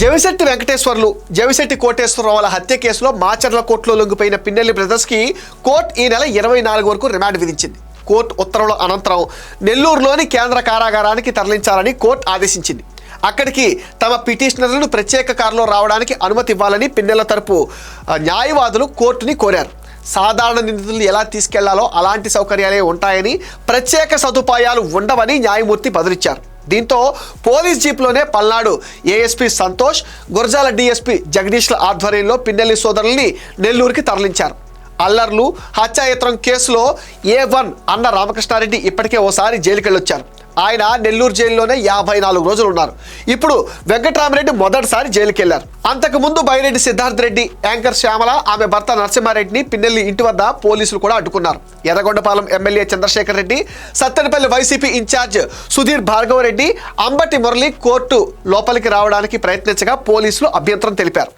జవిశెట్టి వెంకటేశ్వర్లు జవిశెట్టి కోటేశ్వరరావుల హత్య కేసులో మాచర్ల కోర్టులో లొంగిపోయిన పిన్నెల్లి బ్రదర్స్కి కోర్టు ఈ నెల ఇరవై నాలుగు వరకు రిమాండ్ విధించింది. కోర్టు ఉత్తర్వుల అనంతరం నెల్లూరులోని కేంద్ర కారాగారానికి తరలించాలని కోర్టు ఆదేశించింది. అక్కడికి తమ పిటిషనర్లను ప్రత్యేక కారులో రావడానికి అనుమతి ఇవ్వాలని పిన్నెల తరపు న్యాయవాదులు కోర్టుని కోరారు. సాధారణ నిందితులు ఎలా తీసుకెళ్ళాలో అలాంటి సౌకర్యాలే ఉంటాయని ప్రత్యేక సదుపాయాలు ఉండవని న్యాయమూర్తి బదిలిచ్చారు. దీంతో పోలీస్ జీప్లోనే పల్నాడు ఏఎస్పీ సంతోష్ గురజాల డీఎస్పీ జగదీష్ల ఆధ్వర్యంలో పిన్నెల్లి సోదరుల్ని నెల్లూరుకి తరలించారు. అల్లర్లు హత్యాయత్నం కేసులో ఏ వన్ అన్న రామకృష్ణారెడ్డి ఇప్పటికే ఓసారి జైలుకెళ్ళొచ్చారు. ఆయన నెల్లూరు జైల్లోనే యాభై నాలుగు రోజులు ఉన్నారు. ఇప్పుడు వెంకటరామరెడ్డి మొదటిసారి జైలుకి వెళ్ళారు అంతకు ముందు బైరెడ్డి సిద్ధార్థ్ రెడ్డి యాంకర్ శ్యామల ఆమె భర్త నరసింహారెడ్డిని పిన్నెల్లి ఇంటి వద్ద పోలీసులు కూడా అడ్డుకున్నారు. Yerragondapalem MLA Chandrasekhar Reddy Sattenapalli YCP incharge Sudheer Bhargavareddy Ambati Murali court లోపలికి రావడానికి ప్రయత్నించగా పోలీసులు అభ్యంతరం తెలిపారు.